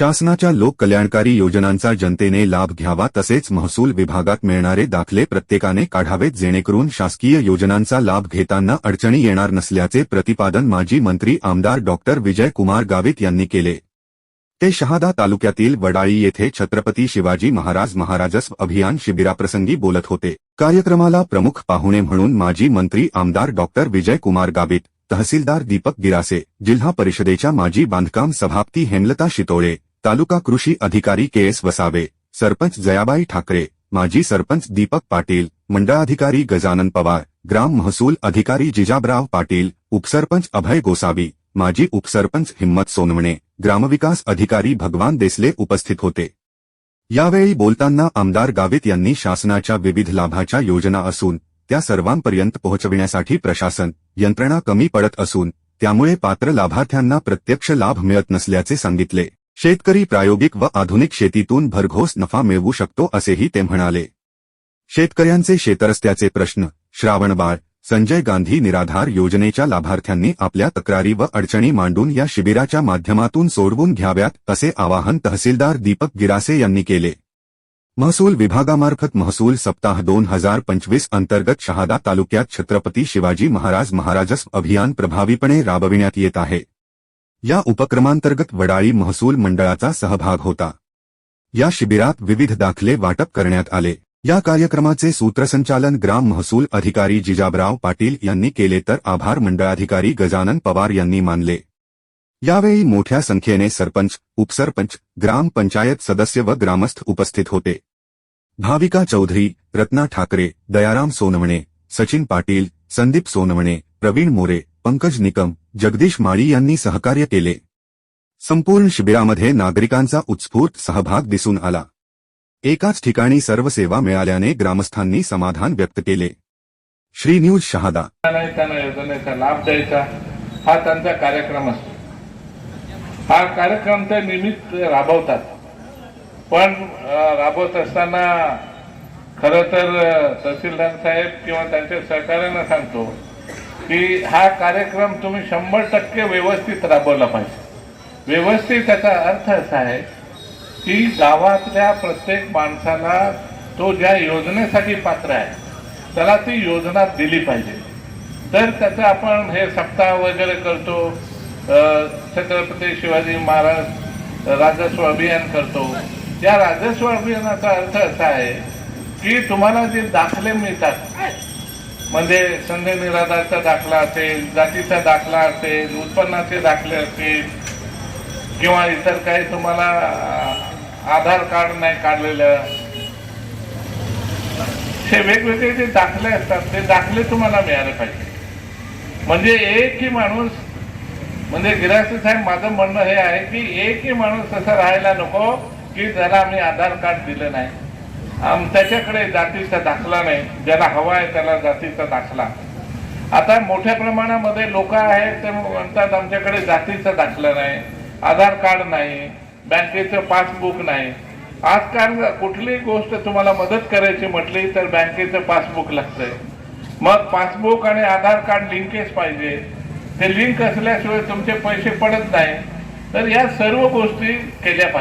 शासनाच्या लोककल्याणकारी योजनांचा जनतेने लाभ घ्यावा तसेच महसूल विभागात मिळणारे दाखले प्रत्येकाने काढावेत जेणेकरून शासकीय योजनांचा लाभ घेताना अडचणी येणार नसल्याचे प्रतिपादन माजी मंत्री आमदार डॉक्टर विजयकुमार गावित यांनी केले. ते शहादा तालुक्यातील वडाळी येथे छत्रपती शिवाजी महाराज महाराजस अभियान शिबिराप्रसंगी बोलत होते. कार्यक्रमाला प्रमुख पाहुणे म्हणून माजी मंत्री आमदार डॉक्टर विजयकुमार गावित तहसीलदार दीपक गिरासे जिल्हा परिषदेच्या माजी बांधकाम सभापती हेमलता शितोळे तालुका कृषी अधिकारी के एस वसावे सरपंच जयाबाई ठाकरे माजी सरपंच दीपक पाटील मंडळाधिकारी गजानन पवार ग्राम महसूल अधिकारी जिजाबराव पाटील उपसरपंच अभय गोसावी माजी उपसरपंच हिम्मत सोनवणे ग्रामविकास अधिकारी भगवान देसले उपस्थित होते. यावेळी बोलताना आमदार गावित यांनी शासनाच्या विविध लाभाच्या योजना असून त्या सर्वांपर्यंत पोहोचविण्यासाठी प्रशासन यंत्रणा कमी पडत असून त्यामुळे पात्र लाभार्थ्यांना प्रत्यक्ष लाभ मिळत नसल्याचे सांगितले. शेतकरी प्रायोगिक व आधुनिक शेतीतून भरघोस नफा मिळवू शकतो असेही ते म्हणाले. शेतकऱ्यांचे शेतरस्त्याचे प्रश्न श्रावणबाळ संजय गांधी निराधार योजनेच्या लाभार्थ्यांनी आपल्या तक्रारी व अडचणी मांडून या शिबिराच्या माध्यमातून सोडवून घ्याव्यात असे आवाहन तहसीलदार दीपक गिरासे यांनी केले. महसूल विभागामार्फत महसूल सप्ताह दोन हजार पंचवीस अंतर्गत शहादा तालुक्यात छत्रपती शिवाजी महाराज महाराजस अभियान प्रभावीपणे राबविण्यात येत आहे. या उपक्रमांतर्गत वडाळी महसूल मंडळाचा सहभाग होता. या शिबिरात विविध दाखले वाटप करण्यात आले. या कार्यक्रमाचे सूत्रसंचालन ग्राम महसूल अधिकारी जिजाबराव पाटील यांनी केले तर आभार मंडळाधिकारी गजानन पवार यांनी मानले. यावेळी मोठ्या संख्येने सरपंच उपसरपंच ग्रामपंचायत सदस्य व ग्रामस्थ उपस्थित होते. भाविका चौधरी रत्ना ठाकरे दयाराम सोनवणे सचिन पाटील संदीप सोनवणे प्रवीण मोरे पंकज निकम जगदीश माळी यांनी सहकार्य केले. संपूर्ण शिबिरामध्ये नागरिकांचा उत्स्फूर्त सहभाग दिसून आला. एकाच ठिकाणी सर्व सेवा मिळाल्याने ग्रामस्थांनी समाधान व्यक्त केले. श्री न्यूज शहादा. त्यांना योजनेचा लाभ द्यायचा. हा त्यांचा कार्यक्रम असतो. हा कार्यक्रम ते नियमित राबवतात. पण राबवत असताना खरं तर तहसीलदार साहेब किंवा त्यांच्या सहकार्यानं सांगतो की हा कार्यक्रम तुम्ही शंभर टक्के व्यवस्थित राबवला पाहिजे. व्यवस्थित त्याचा अर्थ असा आहे की गावातल्या प्रत्येक माणसाला तो ज्या योजनेसाठी पात्र आहे त्याला ती योजना दिली पाहिजे. तर त्याचं आपण हे सप्ताह वगैरे करतो छत्रपती शिवाजी महाराज राजस्व अभियान करतो या राजस्व अभियानाचा अर्थ असा आहे की तुम्हाला जे दाखले मिळतात म्हणजे संधी निराधारचा दाखला असेल जातीचा दाखला असेल उत्पन्नाचे दाखले असतील किंवा इतर काही तुम्हाला आधार कार्ड नाही काढलेलं. हे वेगवेगळे जे दाखले असतात ते दाखले तुम्हाला मिळाले पाहिजे. म्हणजे एकही माणूस म्हणजे गिरासे साहेब माझं म्हणणं हे आहे की एकही माणूस असा राहायला नको की त्याला आम्ही आधार कार्ड दिलं नाही. त्याच्याकडे जातीचा दाखला नाही. ज्याला हवा आहे त्याला जातीचा दाखला. आता मोठ्या प्रमाणामध्ये लोक आहेत ते म्हणतात आमच्याकडे जातीचा दाखला नाही आधार कार्ड नाही बँकेचं पासबुक नाही. आजकाल कुठलीही गोष्ट तुम्हाला मदत करायची म्हटली तर बँकेचं पासबुक लागतंय. मग पासबुक आणि आधार कार्ड लिंकेज पाहिजे. ते लिंक असल्याशिवाय तुमचे पैसे पडत नाही. तर या सर्व गोष्टी केल्या पाहिजे.